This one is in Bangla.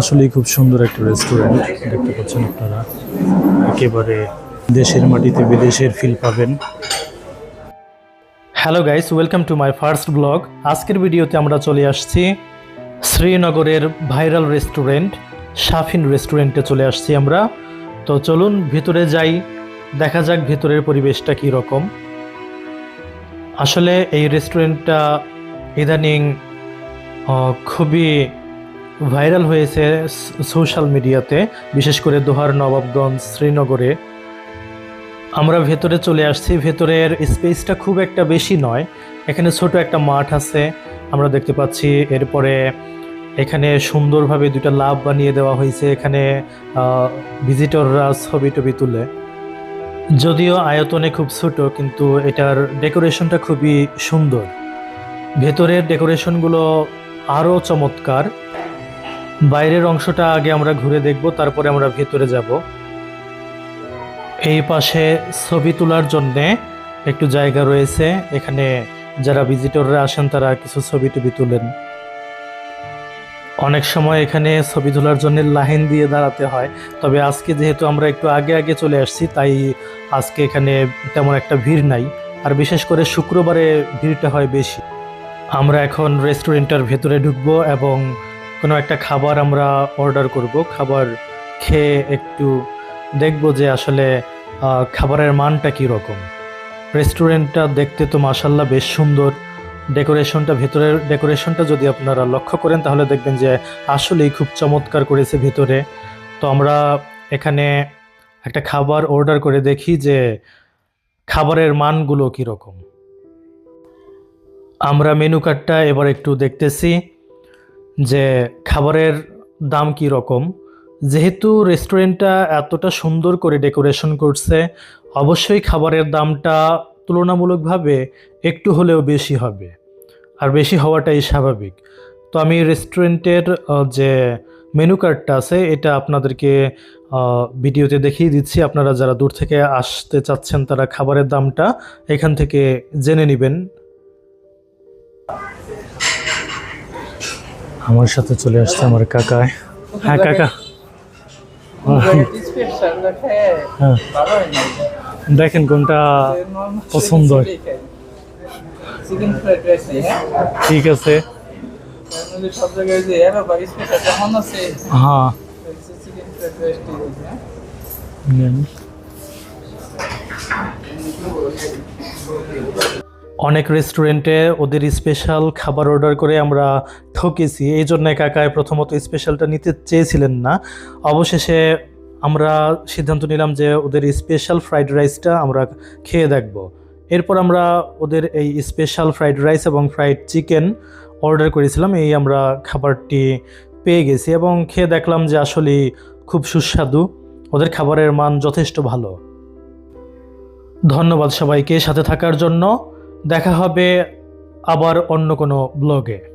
আসলেই খুব সুন্দর একটা রেস্টুরেন্ট দেখতে পাচ্ছেন আপনারা। একেবারে দেশের মাটিতে বিদেশের ফিল পাবেন। Hello guys welcome to my first blog আজকের ভিডিওতে আমরা চলে আসছি শ্রীনগরের ভাইরাল রেস্টুরেন্ট শাফিন রেস্টুরেন্টে চলে আসছি আমরা। তো চলুন ভিতরে যাই, দেখা যাক ভিতরের পরিবেশটা কী রকম। আসলে এই রেস্টুরেন্টটা ইদানিং খুবই ভাইরাল হয়েছে সোশ্যাল মিডিয়াতে বিশেষ করে দোহার নবাবগঞ্জ, শ্রীনগরে। আমরা ভেতরে চলে আসছি। ভেতরের স্পেসটা খুব একটা বেশি নয়। এখানে ছোট একটা মাঠ আছে। আমরা দেখতে পাচ্ছি এরপরে এখানে সুন্দরভাবে দুটা লাভ বানিয়ে দেওয়া হয়েছে। এখানে ভিজিটররা ছবি টবি তুলে। যদিও আয়তনে খুব ছোট, কিন্তু এটার ডেকোরেশনটা খুবই সুন্দর। ভেতরের ডেকোরেশনগুলো আরও চমৎকার। বাইরের অংশটা আগে আমরা ঘুরে দেখব, তারপরে আমরা ভেতরে যাব। এই পাশে ছবি তোলার জন্যে একটু জায়গা রয়েছে। এখানে যারা ভিজিটররা আসেন, তারা কিছু ছবি টবি তুলেন। অনেক সময় এখানে ছবি তোলার জন্য লাইন দিয়ে দাঁড়াতে হয়। তবে আজকে যেহেতু আমরা একটু আগে আগে চলে আসছি, তাই আজকে এখানে তেমন একটা ভিড় নাই। আর বিশেষ করে শুক্রবারে ভিড়টা হয় বেশি। আমরা এখন রেস্টুরেন্টের ভেতরে ঢুকবো এবং কোনো একটা খাবার আমরা অর্ডার করব, খাবার খেয়ে একটু দেখব যে আসলে খাবারের মানটা কী রকম। রেস্টুরেন্টটা দেখতে তো মাসাল্লাহ বেশ সুন্দর। ডেকোরেশনটা ভেতরের ডেকোরেশনটা যদি আপনারা লক্ষ্য করেন, তাহলে দেখবেন যে আসলেই খুব চমৎকার করেছে ভেতরে। তো আমরা এখানে একটা খাবার অর্ডার করে দেখি যে খাবারের মানগুলো কীরকম আমরা মেনু কার্ডটা এবার একটু দেখতেছি। যে খাবারের দাম কি রকম? যেহেতু রেস্টুরেন্টটা এতটা সুন্দর করে ডেকোরেশন করছে, অবশ্যই খাবারের দামটা তুলনামূলকভাবে একটু হলেও বেশি হবে। আর বেশি হওয়াটাই স্বাভাবিক। তো আমি রেস্টুরেন্টের যে মেনু কার্ডটা আছে, এটা আপনাদেরকে ভিডিওতে দেখিয়ে দিচ্ছি। আপনারা যারা দূর থেকে আসতে চাচ্ছেন, তারা খাবারের দামটা এখান থেকে জেনে নেবেন। আমার সাথে চলে আসছে আমার কাকায় হ্যাঁ কাকা। হ্যাঁ। দেখেন কোনটা পছন্দ। ঠিক আছে। হ্যাঁ। অনেক রেস্টুরেন্টে ওদের স্পেশাল খাবার অর্ডার করে আমরা ঠকেছি। এই জন্য কাকায় প্রথমত স্পেশালটা নিতে চেয়েছিলেন না। অবশেষে আমরা সিদ্ধান্ত নিলাম যে ওদের স্পেশাল ফ্রাইড রাইসটা আমরা খেয়ে দেখব। এরপর আমরা ওদের এই স্পেশাল ফ্রাইড রাইস এবং ফ্রাইড চিকেন অর্ডার করেছিলাম। এই আমরা খাবারটি পেয়ে গেছি এবং খেয়ে দেখলাম যে আসলে খুব সুস্বাদু। ওদের খাবারের মান যথেষ্ট ভালো। ধন্যবাদ সবাইকে সাথে থাকার জন্য। দেখা হবে আবার অন্য কোনো ব্লগে।